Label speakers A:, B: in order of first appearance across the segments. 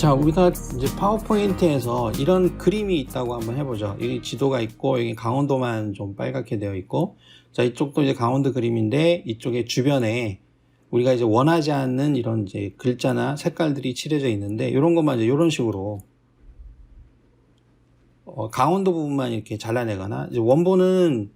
A: 자, 우리가 이제 파워포인트에서 이런 그림이 있다고 한번 해보죠. 여기 지도가 있고, 여기 강원도만 좀 빨갛게 되어 있고, 자, 이쪽도 이제 강원도 그림인데, 이쪽에 주변에 우리가 이제 원하지 않는 이런 이제 글자나 색깔들이 칠해져 있는데, 이런 것만 이제 이런 식으로, 어, 강원도 부분만 이렇게 잘라내거나, 이제 원본은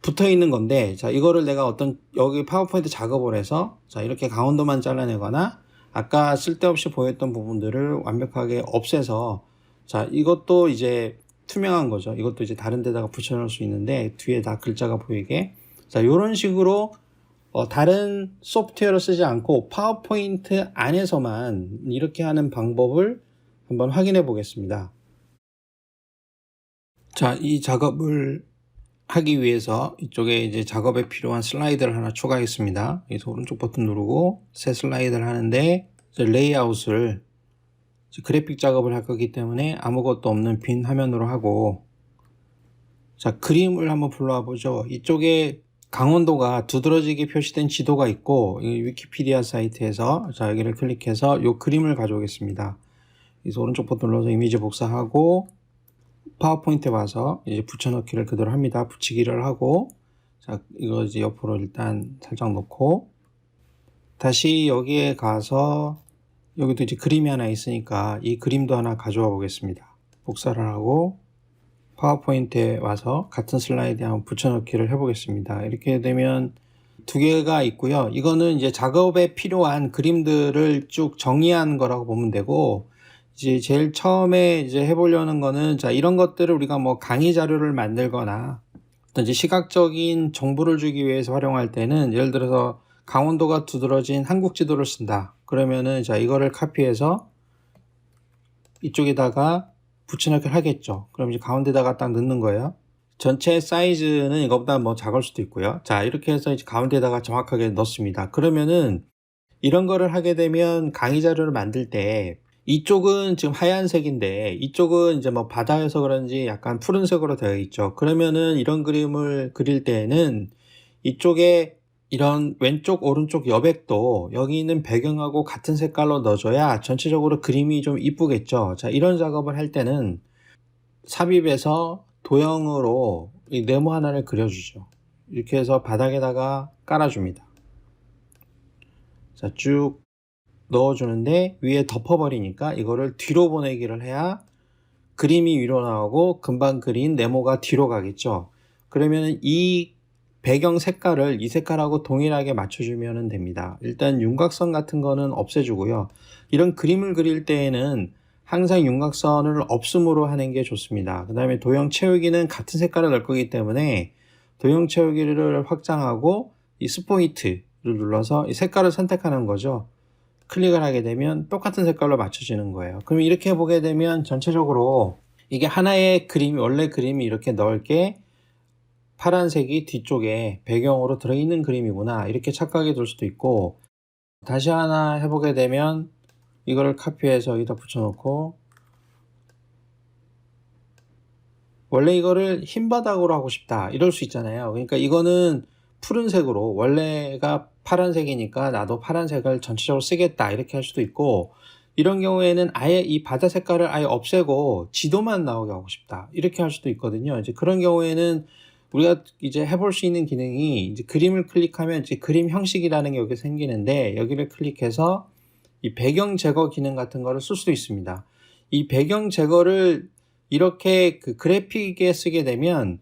A: 붙어 있는 건데, 자, 이거를 내가 어떤, 여기 파워포인트 작업을 해서, 자, 이렇게 강원도만 잘라내거나, 아까 쓸데없이 보였던 부분들을 완벽하게 없애서 자 이것도 이제 투명한 거죠. 이것도 이제 다른 데다가 붙여놓을 수 있는데 뒤에 다 글자가 보이게. 자 이런 식으로 어, 다른 소프트웨어를 쓰지 않고 파워포인트 안에서만 이렇게 하는 방법을 한번 확인해 보겠습니다. 자 이 작업을 하기 위해서 이쪽에 이제 작업에 필요한 슬라이드를 하나 추가하겠습니다. 그래서 오른쪽 버튼 누르고 새 슬라이드를 하는데 레이아웃을 그래픽 작업을 할 거기 때문에 아무것도 없는 빈 화면으로 하고 자 그림을 한번 불러와 보죠. 이쪽에 강원도가 두드러지게 표시된 지도가 있고 이 위키피디아 사이트에서 자 여기를 클릭해서 이 그림을 가져오겠습니다. 그래서 오른쪽 버튼 눌러서 이미지 복사하고 파워포인트에 와서 이제 붙여넣기를 그대로 합니다. 붙이기를 하고 자 이거 이제 옆으로 일단 살짝 놓고 다시 여기에 가서 여기도 이제 그림이 하나 있으니까 이 그림도 하나 가져와 보겠습니다. 복사를 하고 파워포인트에 와서 같은 슬라이드에 한번 붙여넣기를 해보겠습니다. 이렇게 되면 두 개가 있고요. 이거는 이제 작업에 필요한 그림들을 쭉 정리한 거라고 보면 되고 이제 제일 처음에 이제 해보려는 거는 자 이런 것들을 우리가 뭐 강의 자료를 만들거나 어떤 이제 시각적인 정보를 주기 위해서 활용할 때는 예를 들어서 강원도가 두드러진 한국 지도를 쓴다. 그러면은 자 이거를 카피해서 이쪽에다가 붙여넣기를 하겠죠. 그럼 이제 가운데다가 딱 넣는 거예요. 전체 사이즈는 이것보다 뭐 작을 수도 있고요. 자 이렇게 해서 이제 가운데다가 정확하게 넣습니다. 그러면은 이런 거를 하게 되면 강의 자료를 만들 때 이쪽은 지금 하얀색인데 이쪽은 이제 뭐 바다여서 그런지 약간 푸른색으로 되어 있죠. 그러면은 이런 그림을 그릴 때에는 이쪽에 이런 왼쪽 오른쪽 여백도 여기 있는 배경하고 같은 색깔로 넣어줘야 전체적으로 그림이 좀 이쁘겠죠. 자 이런 작업을 할 때는 삽입해서 도형으로 이 네모 하나를 그려주죠. 이렇게 해서 바닥에다가 깔아줍니다. 자 쭉 넣어주는데 위에 덮어버리니까 이거를 뒤로 보내기를 해야 그림이 위로 나오고 금방 그린 네모가 뒤로 가겠죠. 그러면 이 배경 색깔을 이 색깔하고 동일하게 맞춰주면 됩니다. 일단 윤곽선 같은 거는 없애주고요. 이런 그림을 그릴 때에는 항상 윤곽선을 없음으로 하는 게 좋습니다. 그 다음에 도형 채우기는 같은 색깔을 넣을 거기 때문에 도형 채우기를 확장하고 이 스포이트를 눌러서 이 색깔을 선택하는 거죠. 클릭을 하게 되면 똑같은 색깔로 맞춰지는 거예요. 그럼 이렇게 보게 되면 전체적으로 이게 하나의 그림이 원래 그림이 이렇게 넓게 파란색이 뒤쪽에 배경으로 들어있는 그림이구나 이렇게 착각이 들 수도 있고 다시 하나 해보게 되면 이거를 카피해서 여기다 붙여놓고 원래 이거를 흰 바닥으로 하고 싶다 이럴 수 있잖아요. 그러니까 이거는 푸른색으로 원래가 파란색이니까 나도 파란색을 전체적으로 쓰겠다 이렇게 할 수도 있고 이런 경우에는 아예 이 바다 색깔을 아예 없애고 지도만 나오게 하고 싶다 이렇게 할 수도 있거든요. 이제 그런 경우에는 우리가 이제 해볼 수 있는 기능이 이제 그림을 클릭하면 이제 그림 형식이라는 게 여기 생기는데 여기를 클릭해서 이 배경 제거 기능 같은 거를 쓸 수도 있습니다 이 배경 제거를 이렇게 그 그래픽에 쓰게 되면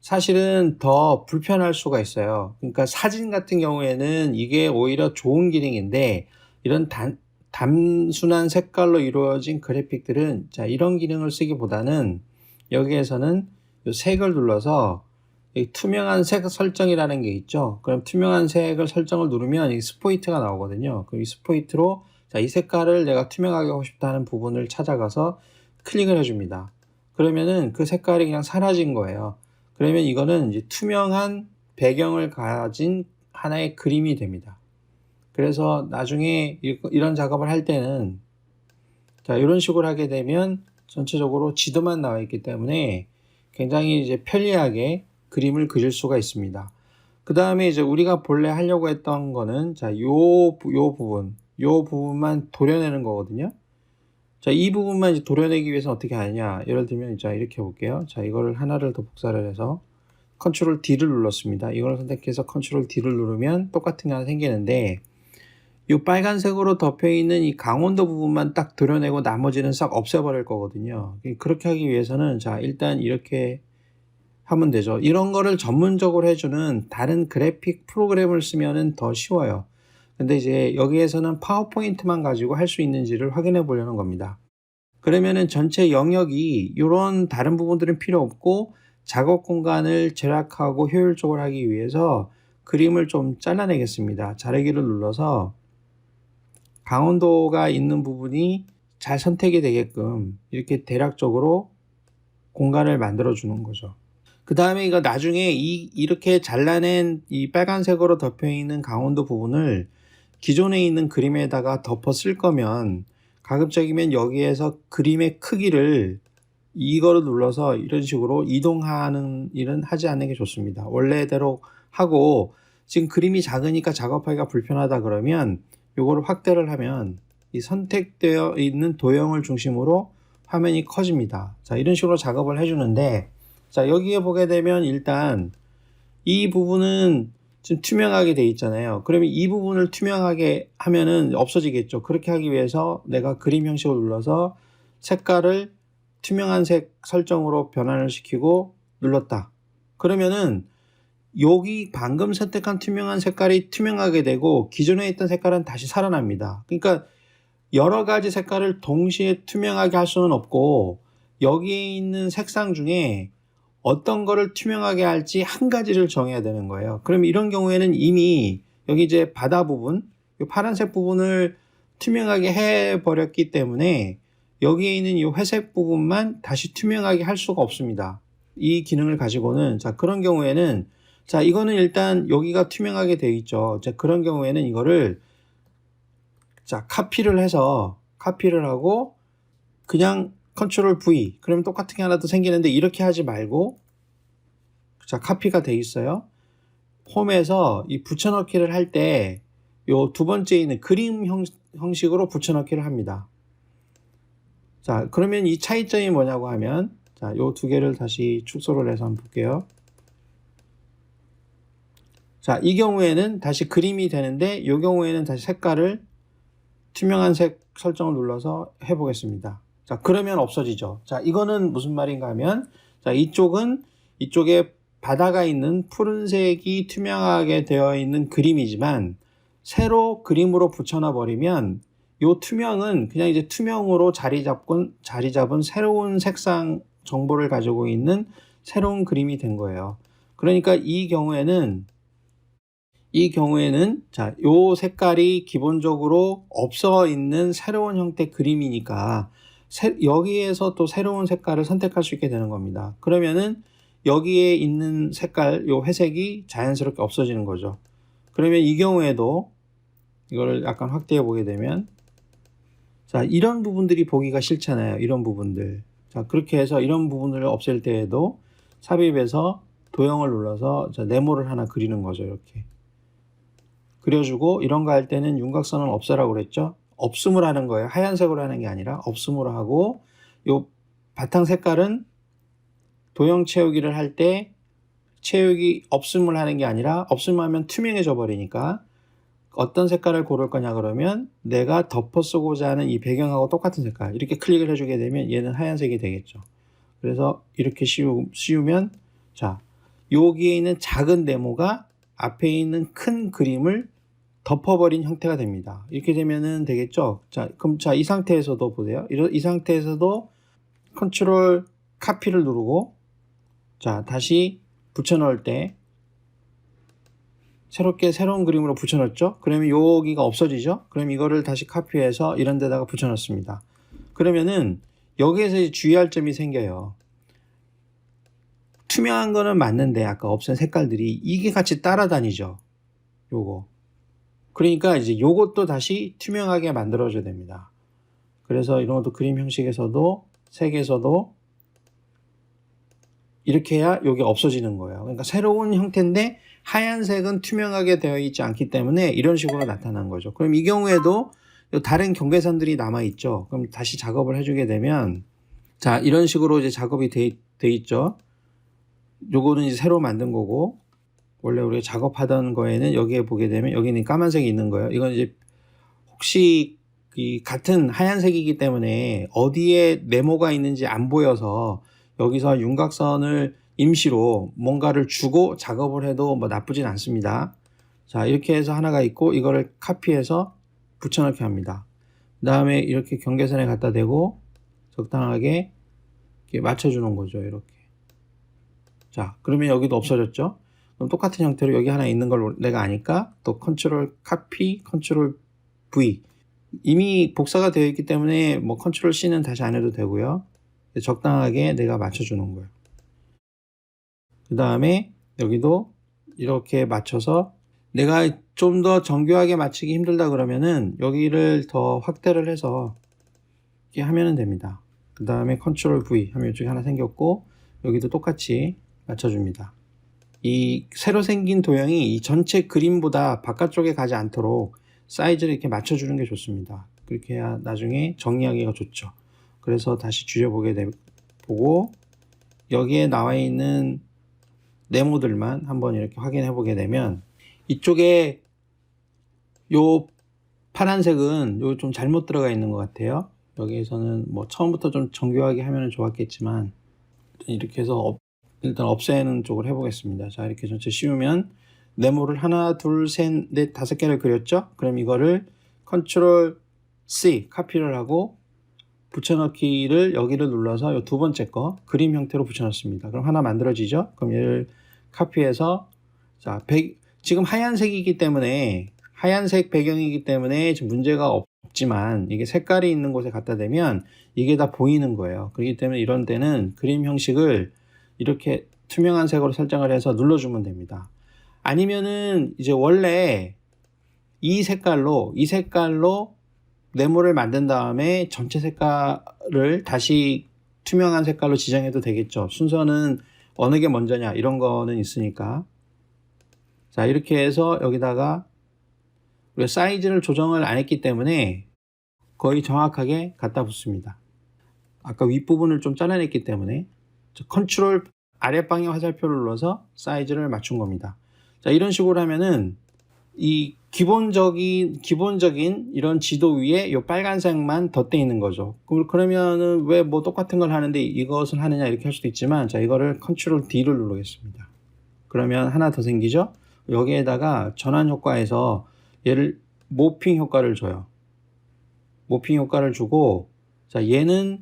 A: 사실은 더 불편할 수가 있어요. 그러니까 사진 같은 경우에는 이게 오히려 좋은 기능인데 이런 단, 단순한 색깔로 이루어진 그래픽들은 자 이런 기능을 쓰기보다는 여기에서는 이 색을 눌러서 이 투명한 색 설정이라는 게 있죠. 그럼 투명한 색을 설정을 누르면 이 스포이트가 나오거든요. 그럼 이 스포이트로 자, 이 색깔을 내가 투명하게 하고 싶다는 부분을 찾아가서 클릭을 해줍니다. 그러면은 그 색깔이 그냥 사라진 거예요. 그러면 이거는 이제 투명한 배경을 가진 하나의 그림이 됩니다. 그래서 나중에 이런 작업을 할 때는 자, 이런 식으로 하게 되면 전체적으로 지도만 나와 있기 때문에 굉장히 이제 편리하게 그림을 그릴 수가 있습니다. 그 다음에 이제 우리가 본래 하려고 했던 거는 자, 요, 요 부분, 요 부분만 도려내는 거거든요. 자, 이 부분만 이제 도려내기 위해서 어떻게 하느냐. 예를 들면, 자, 이렇게 볼게요. 자, 이거를 하나를 더 복사를 해서 컨트롤 D를 눌렀습니다. 이걸 선택해서 컨트롤 D를 누르면 똑같은 게 하나 생기는데, 이 빨간색으로 덮여 있는 이 강원도 부분만 딱 도려내고 나머지는 싹 없애버릴 거거든요. 그렇게 하기 위해서는, 자, 일단 이렇게 하면 되죠. 이런 거를 전문적으로 해주는 다른 그래픽 프로그램을 쓰면은 더 쉬워요. 근데 이제 여기에서는 파워포인트만 가지고 할 수 있는지를 확인해 보려는 겁니다. 그러면은 전체 영역이 이런 다른 부분들은 필요 없고 작업 공간을 절약하고 효율적으로 하기 위해서 그림을 좀 잘라내겠습니다. 자르기를 눌러서 강원도가 있는 부분이 잘 선택이 되게끔 이렇게 대략적으로 공간을 만들어 주는 거죠. 그 다음에 이거 나중에 이, 이렇게 잘라낸 이 빨간색으로 덮여 있는 강원도 부분을 기존에 있는 그림에다가 덮어 쓸 거면 가급적이면 여기에서 그림의 크기를 이거를 눌러서 이런 식으로 이동하는 일은 하지 않는 게 좋습니다. 원래대로 하고 지금 그림이 작으니까 작업하기가 불편하다 그러면 이거를 확대를 하면 이 선택되어 있는 도형을 중심으로 화면이 커집니다. 자, 이런 식으로 작업을 해주는데 자, 여기에 보게 되면 일단 이 부분은 지금 투명하게 돼 있잖아요. 그러면 이 부분을 투명하게 하면은 없어지겠죠. 그렇게 하기 위해서 내가 그림 형식을 눌러서 색깔을 투명한 색 설정으로 변환을 시키고 눌렀다. 그러면은 여기 방금 선택한 투명한 색깔이 투명하게 되고 기존에 있던 색깔은 다시 살아납니다. 그러니까 여러 가지 색깔을 동시에 투명하게 할 수는 없고 여기에 있는 색상 중에 어떤 거를 투명하게 할지 한 가지를 정해야 되는 거예요. 그럼 이런 경우에는 이미 여기 이제 바다 부분, 이 파란색 부분을 투명하게 해 버렸기 때문에 여기에 있는 이 회색 부분만 다시 투명하게 할 수가 없습니다. 이 기능을 가지고는 자 그런 경우에는 자 이거는 일단 여기가 투명하게 되어 있죠. 자 그런 경우에는 이거를 자 카피를 해서 카피를 하고 그냥 컨트롤 V. 그러면 똑같은 게 하나 더 생기는데 이렇게 하지 말고. 자 카피가 돼 있어요. 홈에서 이 붙여넣기를 할 때 요 두 번째 있는 그림 형, 형식으로 붙여넣기를 합니다. 자 그러면 이 차이점이 뭐냐고 하면 자요 두 개를 다시 축소를 해서 한번 볼게요. 자 이 경우에는 다시 그림이 되는데 이 경우에는 다시 색깔을 투명한 색 설정을 눌러서 해보겠습니다 자, 그러면 없어지죠. 자, 이거는 무슨 말인가 하면, 자, 이쪽은 이쪽에 바다가 있는 푸른색이 투명하게 되어 있는 그림이지만, 새로 그림으로 붙여놔 버리면, 요 투명은 그냥 이제 투명으로 자리 잡고, 자리 잡은 새로운 색상 정보를 가지고 있는 새로운 그림이 된 거예요. 그러니까 이 경우에는, 이 경우에는, 자, 요 색깔이 기본적으로 없어 있는 새로운 형태 그림이니까, 새, 여기에서 또 새로운 색깔을 선택할 수 있게 되는 겁니다. 그러면은 여기에 있는 색깔, 요 회색이 자연스럽게 없어지는 거죠. 그러면 이 경우에도 이거를 약간 확대해 보게 되면 자, 이런 부분들이 보기가 싫잖아요. 이런 부분들. 자, 그렇게 해서 이런 부분을 없앨 때에도 삽입해서 도형을 눌러서 자, 네모를 하나 그리는 거죠. 이렇게. 그려주고 이런 거 할 때는 윤곽선을 없애라고 그랬죠. 없음을 하는 거예요. 하얀색으로 하는 게 아니라 없음으로 하고 요 바탕 색깔은 도형 채우기를 할 때 채우기 없음을 하는 게 아니라 없음을 하면 투명해져 버리니까 어떤 색깔을 고를 거냐 그러면 내가 덮어 쓰고자 하는 이 배경하고 똑같은 색깔 이렇게 클릭을 해주게 되면 얘는 하얀색이 되겠죠. 그래서 이렇게 씌우, 씌우면 자 여기에 있는 작은 네모가 앞에 있는 큰 그림을 덮어버린 형태가 됩니다. 이렇게 되면은 되겠죠. 자, 그럼 자, 이 상태에서도 보세요. 이, 이 상태에서도 컨트롤 카피를 누르고 자, 다시 붙여 넣을 때 새롭게 새로운 그림으로 붙여 넣었죠. 그러면 여기가 없어지죠. 그럼 이거를 다시 카피해서 이런 데다가 붙여 넣습니다. 그러면은 여기에서 주의할 점이 생겨요. 투명한 거는 맞는데 아까 없앤 색깔들이 이게 같이 따라다니죠. 요거. 그러니까 이제 요것도 다시 투명하게 만들어줘야 됩니다. 그래서 이런 것도 그림 형식에서도 색에서도 이렇게 해야 여기 없어지는 거예요. 그러니까 새로운 형태인데 하얀색은 투명하게 되어 있지 않기 때문에 이런 식으로 나타난 거죠. 그럼 이 경우에도 요 다른 경계선들이 남아 있죠. 그럼 다시 작업을 해주게 되면 자 이런 식으로 이제 작업이 돼, 돼 있죠. 요거는 이제 새로 만든 거고 원래 우리가 작업하던 거에는 여기에 보게 되면 여기는 까만색이 있는 거예요. 이건 이제 혹시 이 같은 하얀색이기 때문에 어디에 네모가 있는지 안 보여서 여기서 윤곽선을 임시로 뭔가를 주고 작업을 해도 뭐 나쁘진 않습니다. 자 이렇게 해서 하나가 있고 이거를 카피해서 붙여넣기 합니다. 그 다음에 이렇게 경계선에 갖다 대고 적당하게 맞춰주는 거죠. 이렇게. 자 그러면 여기도 없어졌죠. 그럼 똑같은 형태로 여기 하나 있는 걸 내가 아니까 또 컨트롤 카피, 컨트롤 V 이미 복사가 되어 있기 때문에 뭐 컨트롤 C는 다시 안 해도 되고요. 적당하게 내가 맞춰주는 거예요. 그 다음에 여기도 이렇게 맞춰서 내가 좀 더 정교하게 맞추기 힘들다 그러면은 여기를 더 확대를 해서 이렇게 하면 됩니다. 그 다음에 컨트롤 V 하면 이쪽에 하나 생겼고 여기도 똑같이 맞춰줍니다. 이 새로 생긴 도형이 이 전체 그림보다 바깥쪽에 가지 않도록 사이즈를 이렇게 맞춰주는 게 좋습니다. 그렇게 해야 나중에 정리하기가 좋죠. 그래서 다시 줄여보게 되, 보고 여기에 나와 있는 네모들만 한번 이렇게 확인해 보게 되면 이쪽에 요 파란색은 요 좀 잘못 들어가 있는 것 같아요. 여기에서는 뭐 처음부터 좀 정교하게 하면 좋았겠지만 이렇게 해서 업- 일단 없애는 쪽을 해보겠습니다. 자 이렇게 전체 씌우면 네모를 하나 둘 셋 넷 다섯 개를 그렸죠? 그럼 이거를 컨트롤 C 카피를 하고 붙여넣기를 여기를 눌러서 이 두 번째 거 그림 형태로 붙여넣습니다. 그럼 하나 만들어지죠? 그럼 얘를 카피해서 자 백- 지금 하얀색이기 때문에 하얀색 배경이기 때문에 지금 문제가 없지만 이게 색깔이 있는 곳에 갖다 대면 이게 다 보이는 거예요. 그렇기 때문에 이런 때는 그림 형식을 이렇게 투명한 색으로 설정을 해서 눌러주면 됩니다. 아니면은 이제 원래 이 색깔로 이 색깔로 네모를 만든 다음에 전체 색깔을 다시 투명한 색깔로 지정해도 되겠죠. 순서는 어느 게 먼저냐 이런 거는 있으니까 자 이렇게 해서 여기다가 우리가 사이즈를 조정을 안 했기 때문에 거의 정확하게 갖다 붙습니다. 아까 윗부분을 좀 잘라냈기 때문에 저 컨트롤 아랫방향 화살표를 눌러서 사이즈를 맞춘 겁니다. 자 이런 식으로 하면은 이 기본적인 기본적인 이런 지도 위에 이 빨간색만 덧대 있는 거죠. 그- 그러면은 왜 뭐 똑같은 걸 하는데 이것을 하느냐 이렇게 할 수도 있지만 자 이거를 컨트롤 D를 누르겠습니다. 그러면 하나 더 생기죠. 여기에다가 전환 효과에서 얘를 모핑 효과를 줘요. 모핑 효과를 주고 자 얘는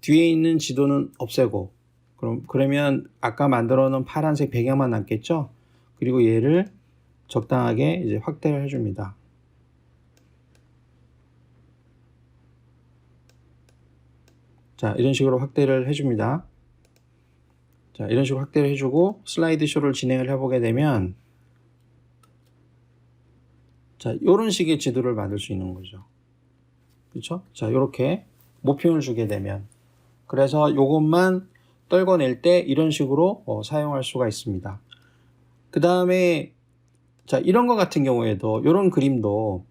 A: 뒤에 있는 지도는 없애고 그럼 그러면 아까 만들어 놓은 파란색 배경만 남겠죠? 그리고 얘를 적당하게 이제 확대를 해 줍니다. 자, 이런 식으로 확대를 해 줍니다. 자, 이런 식으로 확대를 해 주고 슬라이드 쇼를 진행을 해 보게 되면 자, 이런 식의 지도를 만들 수 있는 거죠. 그렇죠? 자, 이렇게 모핑을 주게 되면 그래서 이것만 떨궈낼 때 이런 식으로 어, 사용할 수가 있습니다. 그 다음에 자 이런 거 같은 경우에도 이런 그림도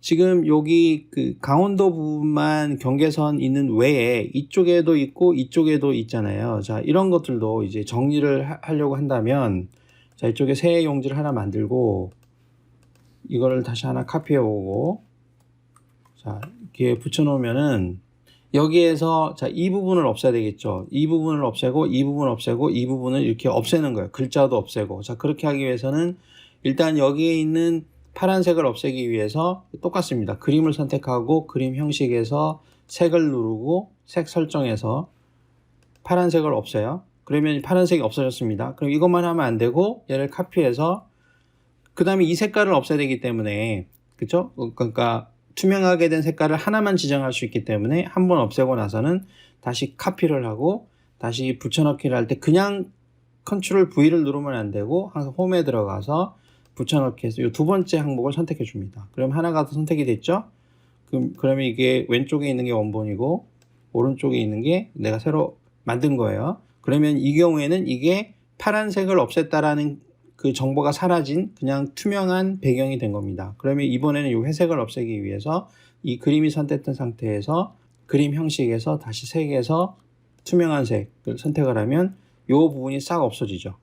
A: 지금 여기 그 강원도 부분만 경계선 있는 외에 이쪽에도 있고 이쪽에도 있잖아요. 자 이런 것들도 이제 정리를 하, 하려고 한다면 자 이쪽에 새 용지를 하나 만들고 이거를 다시 하나 카피해 오고 자 이렇게 붙여 놓으면은 여기에서 자 이 부분을 없애야 되겠죠. 이 부분을 없애고 이 부분을 없애고 이 부분을 이렇게 없애는 거예요. 글자도 없애고 자 그렇게 하기 위해서는 일단 여기에 있는 파란색을 없애기 위해서 똑같습니다. 그림을 선택하고 그림 형식에서 색을 누르고 색 설정에서 파란색을 없애요. 그러면 파란색이 없어졌습니다. 그럼 이것만 하면 안 되고 얘를 카피해서 그 다음에 이 색깔을 없애야 되기 때문에 그쵸? 그러니까 투명하게 된 색깔을 하나만 지정할 수 있기 때문에 한 번 없애고 나서는 다시 카피를 하고 다시 붙여넣기를 할 때 그냥 컨트롤 V를 누르면 안 되고 항상 홈에 들어가서 붙여넣기 해서 이 두 번째 항목을 선택해 줍니다. 그럼 하나가 더 선택이 됐죠? 그럼, 그러면 이게 왼쪽에 있는 게 원본이고 오른쪽에 있는 게 내가 새로 만든 거예요. 그러면 이 경우에는 이게 파란색을 없앴다라는 그 정보가 사라진 그냥 투명한 배경이 된 겁니다. 그러면 이번에는 이 회색을 없애기 위해서 이 그림이 선택된 상태에서 그림 형식에서 다시 색에서 투명한 색을 선택을 하면 이 부분이 싹 없어지죠.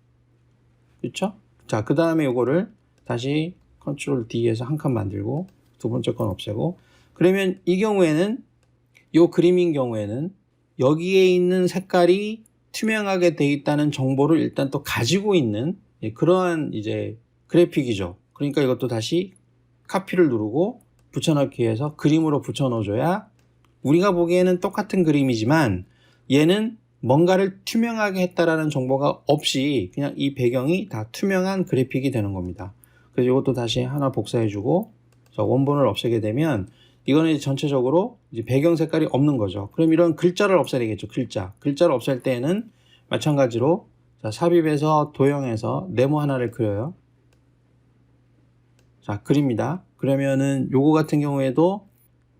A: 그렇죠? 자, 그 다음에 이거를 다시 컨트롤 D에서 한 칸 만들고 두 번째 건 없애고 그러면 이 경우에는 이 그림인 경우에는 여기에 있는 색깔이 투명하게 돼 있다는 정보를 일단 또 가지고 있는 예, 그러한 이제 그래픽이죠. 그러니까 이것도 다시 카피를 누르고 붙여넣기 해서 그림으로 붙여넣어줘야 우리가 보기에는 똑같은 그림이지만 얘는 뭔가를 투명하게 했다라는 정보가 없이 그냥 이 배경이 다 투명한 그래픽이 되는 겁니다. 그래서 이것도 다시 하나 복사해주고 자, 원본을 없애게 되면 이거는 이제 전체적으로 이제 배경 색깔이 없는 거죠. 그럼 이런 글자를 없애야 되겠죠. 글자. 글자를 없앨 때에는 마찬가지로 자, 삽입해서 도형에서 네모 하나를 그려요. 자, 그립니다. 그러면은 요거 같은 경우에도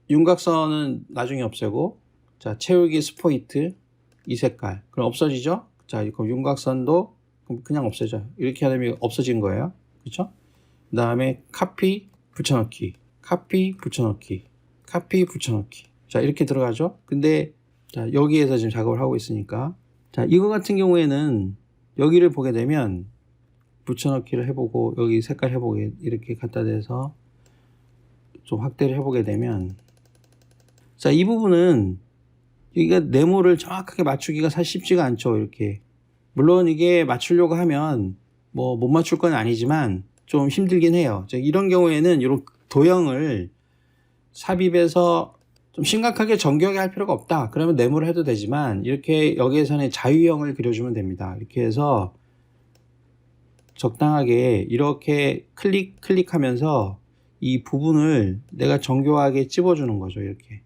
A: 윤곽선은 나중에 없애고 자, 채우기 스포이트 이 색깔. 그럼 없어지죠? 자, 그럼 윤곽선도 그냥 없애져요. 이렇게 하면 없어진 거예요. 그렇죠? 그 다음에 카피 붙여넣기. 카피 붙여넣기. 카피 붙여넣기. 자, 이렇게 들어가죠? 근데 자, 여기에서 지금 작업을 하고 있으니까 자, 이거 같은 경우에는 여기를 보게 되면 붙여넣기를 해보고 여기 색깔 해보게 이렇게 갖다 대서 좀 확대를 해보게 되면 자, 이 부분은 여기가 네모를 정확하게 맞추기가 사실 쉽지가 않죠. 이렇게. 물론 이게 맞추려고 하면 뭐 못 맞출 건 아니지만 좀 힘들긴 해요. 자, 이런 경우에는 이런 도형을 삽입해서 좀 심각하게 정교하게 할 필요가 없다. 그러면 네모를 해도 되지만 이렇게 여기에서는 자유형을 그려주면 됩니다. 이렇게 해서 적당하게 이렇게 클릭 클릭하면서 이 부분을 내가 정교하게 찝어주는 거죠. 이렇게.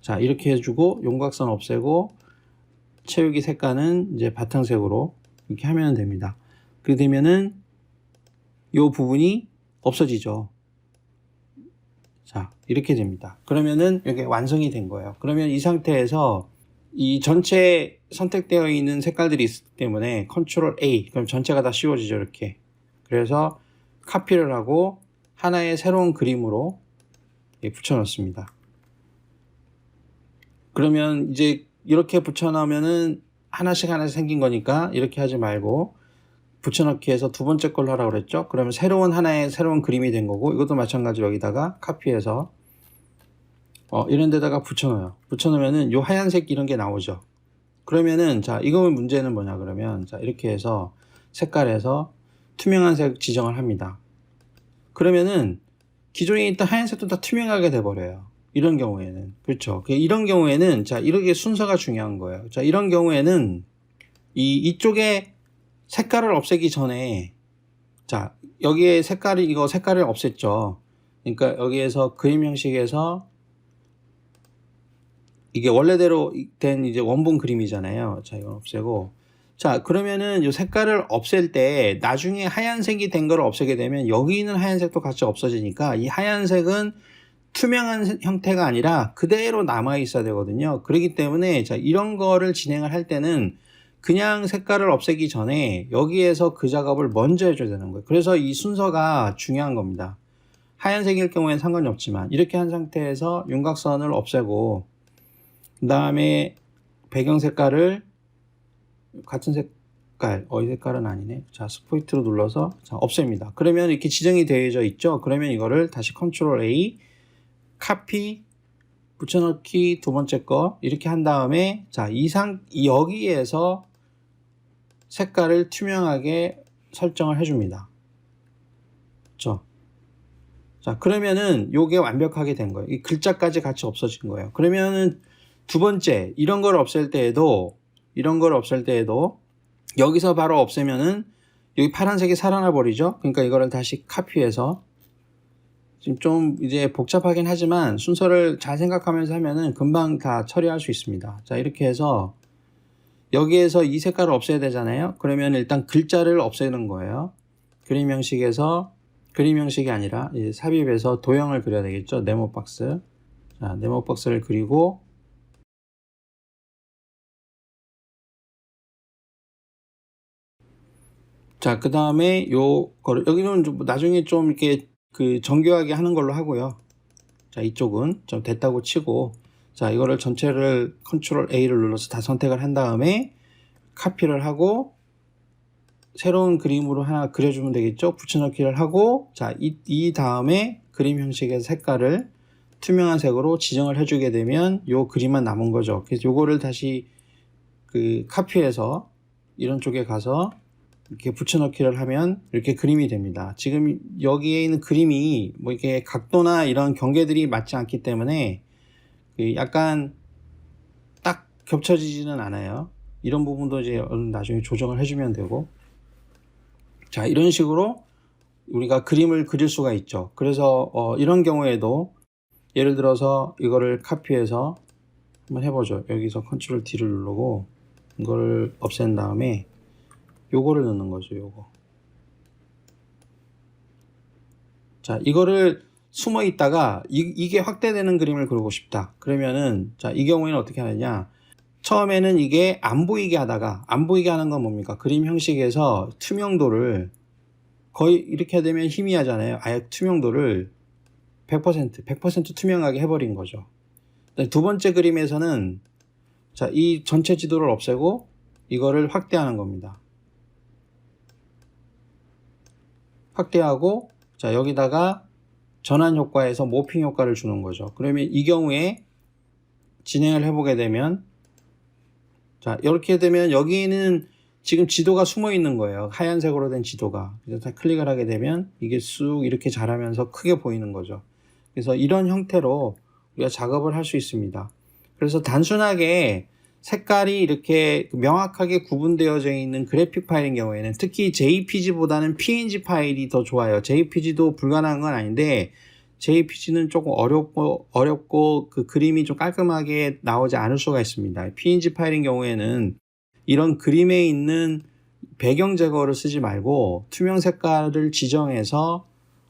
A: 자, 이렇게 해주고 용곽선 없애고 채우기 색깔은 이제 바탕색으로 이렇게 하면 됩니다. 그렇게 되면은 이 부분이 없어지죠. 자, 이렇게 됩니다. 그러면은 이게 완성이 된 거예요. 그러면 이 상태에서 이 전체 선택되어 있는 색깔들이 있기 때문에 컨트롤 A 그럼 전체가 다 씌워지죠 이렇게 그래서 카피를 하고 하나의 새로운 그림으로 붙여 넣습니다 그러면 이제 이렇게 붙여놓으면은 하나씩 하나씩 생긴 거니까 이렇게 하지 말고 붙여넣기 해서 두 번째 걸로 하라고 그랬죠. 그러면 새로운 하나의 새로운 그림이 된 거고 이것도 마찬가지로 여기다가 카피해서 어, 이런 데다가 붙여넣어요. 붙여넣으면은 요 하얀색 이런 게 나오죠. 그러면은 자 이거 문제는 뭐냐 그러면 자 이렇게 해서 색깔에서 투명한 색 지정을 합니다. 그러면은 기존에 있던 하얀색도 다 투명하게 돼 버려요. 이런 경우에는 그렇죠. 이런 경우에는 자 이렇게 순서가 중요한 거예요. 자 이런 경우에는 이 이쪽에 색깔을 없애기 전에 자 여기에 색깔이 이거 색깔을 없앴죠. 그러니까 여기에서 그림 형식에서 이게 원래대로 된 이제 원본 그림이잖아요. 자 이건 없애고 자 그러면은 이 색깔을 없앨 때 나중에 하얀색이 된 거를 없애게 되면 여기 있는 하얀색도 같이 없어지니까 이 하얀색은 투명한 형태가 아니라 그대로 남아 있어야 되거든요. 그렇기 때문에 자, 이런 거를 진행을 할 때는 그냥 색깔을 없애기 전에 여기에서 그 작업을 먼저 해줘야 되는 거예요. 그래서 이 순서가 중요한 겁니다. 하얀색일 경우에는 상관이 없지만 이렇게 한 상태에서 윤곽선을 없애고 그 다음에 배경 색깔을 같은 색깔, 어이 색깔은 아니네. 자, 스포이트로 눌러서 자, 없앱니다. 그러면 이렇게 지정이 되어져 있죠. 그러면 이거를 다시 컨트롤 A 카피 붙여넣기 두 번째 거 이렇게 한 다음에 자 이상 여기에서 색깔을 투명하게 설정을 해줍니다. 그렇죠? 자 그러면은 요게 완벽하게 된 거예요. 이 글자까지 같이 없어진 거예요. 그러면은 두 번째 이런 걸 없앨 때에도 이런 걸 없앨 때에도 여기서 바로 없애면은 여기 파란색이 살아나 버리죠. 그러니까 이거를 다시 카피해서 지금 좀 이제 복잡하긴 하지만 순서를 잘 생각하면서 하면은 금방 다 처리할 수 있습니다. 자, 이렇게 해서 여기에서 이 색깔을 없애야 되잖아요. 그러면 일단 글자를 없애는 거예요. 그림 형식에서 그림 형식이 아니라 이제 삽입해서 도형을 그려야 되겠죠. 네모 박스. 자, 네모 박스를 그리고 자, 그 다음에 요 거를 여기는 좀 나중에 좀 이렇게 그 정교하게 하는 걸로 하고요. 자, 이쪽은 좀 됐다고 치고 자, 이거를 전체를 컨트롤 A를 눌러서 다 선택을 한 다음에 카피를 하고 새로운 그림으로 하나 그려주면 되겠죠. 붙여넣기를 하고 자, 이, 이 다음에 그림 형식의 색깔을 투명한 색으로 지정을 해주게 되면 요 그림만 남은 거죠. 그래서 요거를 다시 그 카피해서 이런 쪽에 가서 이렇게 붙여넣기를 하면 이렇게 그림이 됩니다. 지금 여기에 있는 그림이 뭐 이렇게 각도나 이런 경계들이 맞지 않기 때문에 그 약간 딱 겹쳐지지는 않아요. 이런 부분도 이제 나중에 조정을 해주면 되고 자 이런 식으로 우리가 그림을 그릴 수가 있죠. 그래서 어, 이런 경우에도 예를 들어서 이거를 카피해서 한번 해보죠. 여기서 컨트롤 D를 누르고 이거를 없앤 다음에 요거를 넣는 거죠. 요거. 자, 이거를 숨어 있다가 이, 게 확대되는 그림을 그리고 싶다. 그러면은 자, 이 경우에는 어떻게 하느냐? 처음에는 이게 안 보이게 하다가 안 보이게 하는 건 뭡니까? 그림 형식에서 투명도를 거의 이렇게 되면 희미하잖아요. 아예 투명도를 100% 100% 투명하게 해버린 거죠. 두 번째 그림에서는 자, 이 전체 지도를 없애고 이거를 확대하는 겁니다. 확대하고 자, 여기다가 전환 효과에서 모핑 효과를 주는 거죠. 그러면 이 경우에 진행을 해보게 되면 자, 이렇게 되면 여기는 지금 지도가 숨어 있는 거예요. 하얀색으로 된 지도가. 그래서 다 클릭을 하게 되면 이게 쑥 이렇게 자라면서 크게 보이는 거죠. 그래서 이런 형태로 우리가 작업을 할 수 있습니다. 그래서 단순하게 색깔이 이렇게 명확하게 구분되어져 있는 그래픽 파일인 경우에는 특히 JPG보다는 PNG 파일이 더 좋아요. JPG도 불가능한 건 아닌데 JPG는 조금 어렵고 어렵고 그 그림이 좀 깔끔하게 나오지 않을 수가 있습니다. PNG 파일인 경우에는 이런 그림에 있는 배경 제거를 쓰지 말고 투명 색깔을 지정해서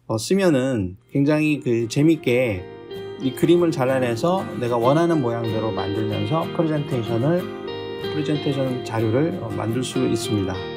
A: 어, 쓰면은 굉장히 그 재밌게 이 그림을 잘라내서 내가 원하는 모양대로 만들면서 프레젠테이션을 프레젠테이션 자료를 어, 만들 수 있습니다.